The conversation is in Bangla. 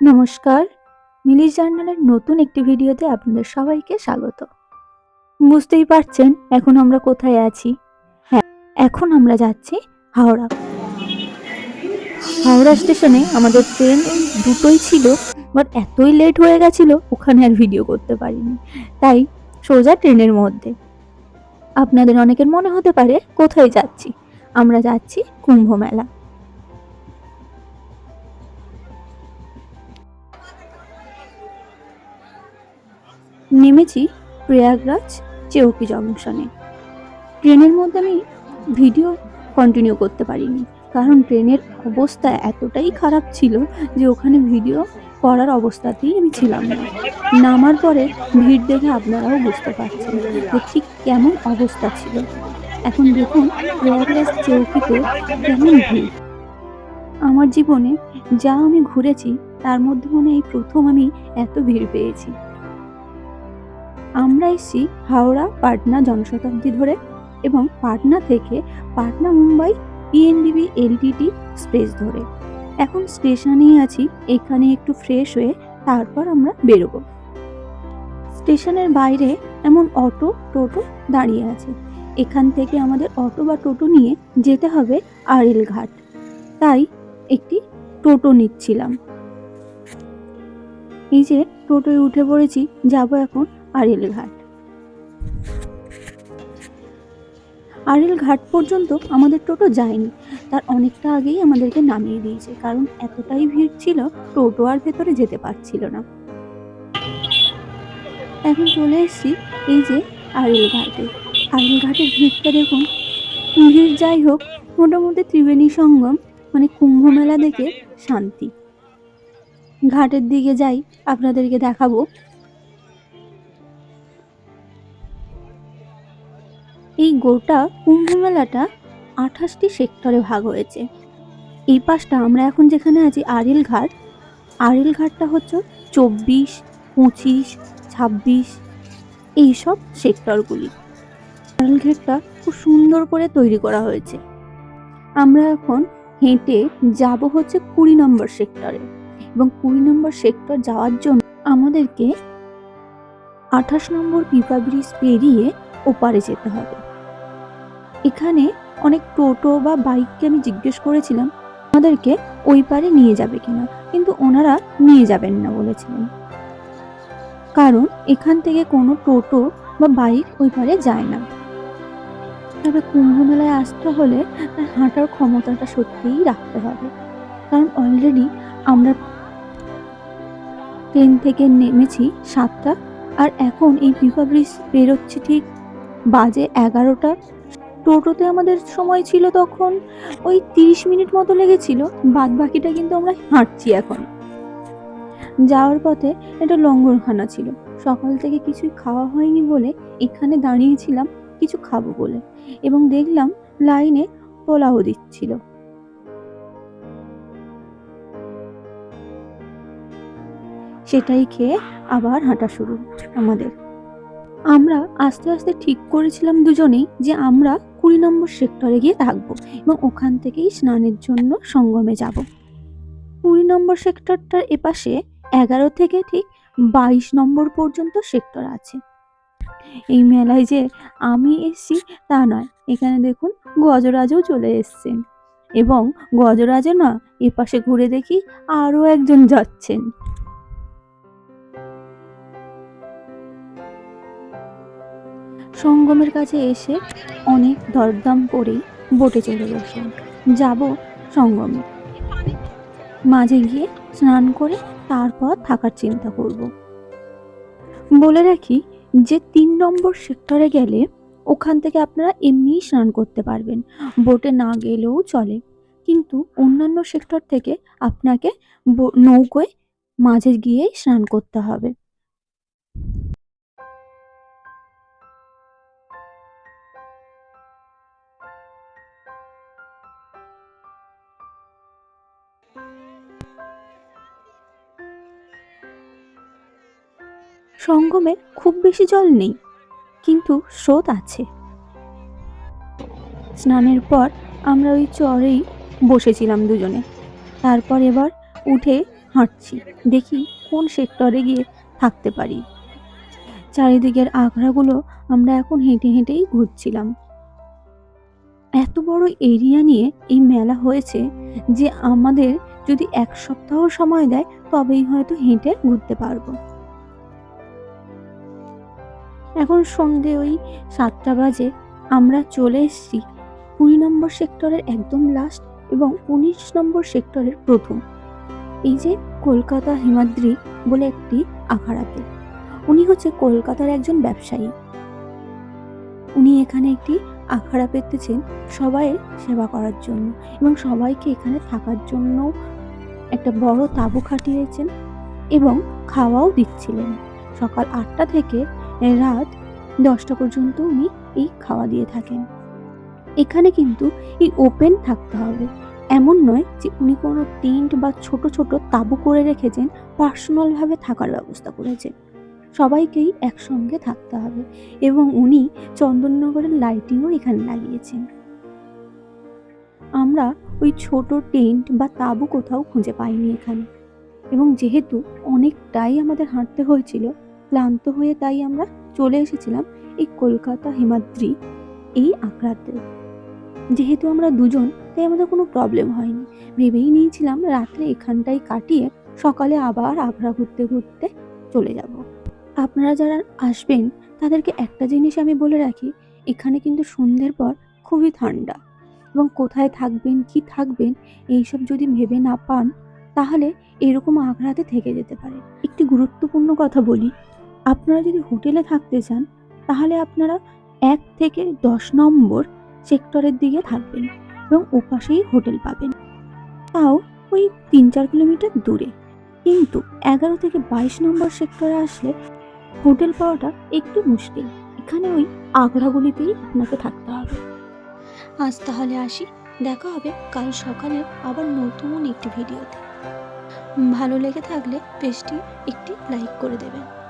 নমস্কার। মিলিস জার্নালের নতুন একটি ভিডিওতে আপনাদের সবাইকে স্বাগত। বুঝতেই পারছেন এখন আমরা কোথায় আছি? হ্যাঁ এখন আমরা যাচ্ছি হাওড়া। হাওড়া স্টেশনে আমাদের ট্রেন দুটোই ছিল, বাট এতই লেট হয়ে গেছিল, ওখানে আর ভিডিও করতে পারিনি। তাই সোজা ট্রেনের মধ্যে। আপনাদের অনেকের মনে হতে পারে, কোথায় যাচ্ছি? আমরা যাচ্ছি কুম্ভ মেলা। নেমেছি প্রয়াগরাজ চেউকি জংশনে। ট্রেনের মধ্যে আমি ভিডিও কন্টিনিউ করতে পারিনি, কারণ ট্রেনের অবস্থা এতটাই খারাপ ছিল যে ওখানে ভিডিও করার অবস্থাতেই আমি ছিলাম না। নামার পরে ভিড় দেখে আপনারাও বুঝতে পারছেন যে ঠিক কেমন অবস্থা ছিল। এখন দেখুন প্রয়াগরাজ চেউকিতে কেমন ভিড়। আমার জীবনে যা আমি ঘুরেছি, তার মধ্যে মনে এই প্রথম আমি এত ভিড় পেয়েছি। আমরা এসেছি হাওড়া পাটনা জনশতাব্দী ধরে এবং পাটনা থেকে পাটনা মুম্বাই পিএনবিবি এলটিটি স্পেস ধরে। এখন স্টেশনেই আছি, এখানে একটু ফ্রেশ হয়ে তারপর আমরা বেরোবো। স্টেশনের বাইরে এমন অটো, টোটো দাঁড়িয়ে আছে। এখান থেকে আমাদের অটো বা টোটো নিয়ে যেতে হবে আরেল ঘাট তাই একটি টোটো নিচ্ছিলাম। এই যে টোটোয় উঠে পড়েছি, যাব এখন আরেল ঘাট আরেল ঘাট পর্যন্ত আমাদের টোটো যায়নি। তার অনেকটা আগেই আমাদেরকে নামিয়ে দিয়েছে, কারণ এতটাই ভিড় ছিল, টোটো আর ভেতরে যেতে পারছিল না। এখন চলে এসেছি এই যে আরেল ঘাটে আরেল ঘাটের ভিড়টা দেখুন। ভিড় যাই হোক, মোটামুটি ত্রিবেণী সঙ্গম মানে কুম্ভ মেলা দেখে শান্তি। ঘাটের দিকে যাই, আপনাদেরকে দেখাবো। এই গোটা কুম্ভ মেলাটা আঠাশটি সেক্টরে ভাগ হয়েছে। এই পাশটা আমরা এখন যেখানে আছি, আরিল ঘাট। আরিল ঘাটটা হচ্ছে চব্বিশ, পঁচিশ, ছাব্বিশ, এইসব সেক্টরগুলি। আরিল ঘাটটা খুব সুন্দর করে তৈরি করা হয়েছে। আমরা এখন হেঁটে যাব হচ্ছে কুড়ি নম্বর সেক্টরে এবং কুড়ি নম্বর সেক্টর যাওয়ার জন্য আমাদেরকে আঠাশ নম্বর পিপা ব্রিজ পেরিয়ে ওপারে যেতে হবে। এখানে অনেক টোটো বা বাইককে আমি জিজ্ঞেস করেছিলাম, আমাদেরকে ওই পারে নিয়ে যাবে কিনা? কিন্তু ওনারা নিয়ে যাবেন না বলেছিলেন। কারণ এখান থেকে কোনো টোটো বা বাইক ওই পারে যায় না। তবে কুম্ভ মেলায় আসতে হলে হাঁটার ক্ষমতাটা সত্যিই রাখতে হবে। কারণ অলরেডি আমরা ট্রেন থেকে নেমেছি সাতটা, আর এখন এই পিপা ব্রিজ বেরোচ্ছে ঠিক বাজে এগারোটা। টোটোতে আমাদের সময় ছিল তখন ওই তিরিশ মিনিট মতো লেগেছিল বাদ বাকিটা কিন্তু আমরা হাঁটছি এখন। যাওয়ার পথে একটা লঙ্গরখানা ছিল। সকাল থেকে কিছুই খাওয়া হয়নি বলে এখানে দাঁড়িয়েছিলাম কিছু খাব বলে এবং দেখলাম লাইনে পোলাও দিচ্ছিল। সেটাই খেয়ে আবার হাঁটা শুরু আমাদের। আমরা আস্তে আস্তে ঠিক করেছিলাম দুজনেই যে আমরা কুড়ি নম্বর সেক্টরে গিয়ে থাকব এবং ওখান থেকেই স্নানের জন্য সঙ্গমে যাব। কুড়ি নম্বর সেক্টরটার এপাশে এগারো থেকে ঠিক বাইশ নম্বর পর্যন্ত সেক্টর আছে। এই মেলায় যে আমি এসছি তা নয়, এখানে দেখুন গজরাজও চলে এসছেন এবং গজরাজও না এপাশে ঘুরে দেখি আরও একজন যাচ্ছেন। সঙ্গমের কাছে এসে অনেক দরদাম করেই বোটে চলে বসলাম। যাব সঙ্গমে। মাঝে গিয়ে স্নান করে তারপর থাকার চিন্তা করব। বলে রাখি যে তিন নম্বর সেক্টরে গেলে ওখান থেকে আপনারা এমনিই স্নান করতে পারবেন। বোটে না গেলেও চলে। কিন্তু অন্যান্য সেক্টর থেকে আপনাকে নৌকোয় মাঝে গিয়েই স্নান করতে হবে। সঙ্গমে খুব বেশি জল নেই, কিন্তু স্রোত আছে। স্নানের পর আমরা ওই চরেই বসেছিলাম দুজনে। তারপর এবার উঠে হাঁটছি, দেখি কোন সেক্টরে গিয়ে থাকতে পারি। চারিদিকের আখড়াগুলো আমরা এখন হেঁটে হেঁটেই ঘুরছিলাম। এত বড় এরিয়া নিয়ে এই মেলা হয়েছে যে আমাদের যদি এক সপ্তাহ সময় দেয়, তবেই হয়তো হেঁটে ঘুরতে পারব। এখন সন্ধে ওই সাতটা বাজে, আমরা চলে এসেছি কুড়ি নম্বর সেক্টরের একদম লাস্ট এবং উনিশ নম্বর সেক্টরের প্রথম। এই যে কলকাতা হিমাদ্রি বলে একটি আখাড়াতে। উনি হচ্ছে কলকাতার একজন ব্যবসায়ী। উনি এখানে একটি আখাড়া পেতেছেন সবাইয়ের সেবা করার জন্য এবং সবাইকে এখানে থাকার জন্য একটা বড় তাঁবু খাটিয়েছেন এবং খাওয়াও দিচ্ছিলেন। সকাল আটটা থেকে রাত দশটা পর্যন্ত উনি এই খাওয়া দিয়ে থাকেন। এখানে কিন্তু এই ওপেন থাকতে হবে। এমন নয় যে উনি কোনো টেন্ট বা ছোট ছোট তাঁবু করে রেখেছেন পার্সোনালভাবে থাকার ব্যবস্থা করেছেন। সবাইকেই একসঙ্গে থাকতে হবে এবং উনি চন্দননগরের লাইটিংও এখানে লাগিয়েছেন। আমরা ওই ছোট টেন্ট বা তাঁবু কোথাও খুঁজে পাইনি এখানে। এবং যেহেতু অনেকটাই আমাদের হাঁটতে হয়েছিল ক্লান্ত হয়ে তাই আমরা চলে এসেছিলাম এই কলকাতা হিমাদ্রি, এই আঁকড়াতে যেহেতু আমরা দুজন, তাই আমাদের কোনো প্রবলেম হয়নি। ভেবেই নিয়েছিলাম রাত্রে এখানটাই কাটিয়ে সকালে আবার আগ্রা ঘুরতে ঘুরতে চলে যাব। আপনারা যারা আসবেন, তাদেরকে একটা জিনিস আমি বলে রাখি, এখানে কিন্তু সন্ধ্যের পর খুবই ঠান্ডা এবং কোথায় থাকবেন, কি থাকবেন, এইসব যদি ভেবে না পান, তাহলে এরকম আগ্রাতে থেকে যেতে পারে একটি গুরুত্বপূর্ণ কথা বলি আপনারা যদি হোটেলে থাকতে চান, তাহলে আপনারা এক থেকে দশ নম্বর সেক্টরের দিকে থাকবেন এবং ওপাশেই হোটেল পাবেন। তাও ওই তিন চার কিলোমিটার দূরে। কিন্তু এগারো থেকে বাইশ নম্বর সেক্টরে আসলে হোটেল পাওয়াটা একটু মুশকিল। এখানে ওই আগ্রাগুলিতেই আপনাকে থাকতে হবে। আজ তাহলে আসি। দেখা হবে কাল সকালে আবার নতুন একটি ভিডিওতে। ভালো লেগে থাকলে পেজটি একটি লাইক করে দেবেন।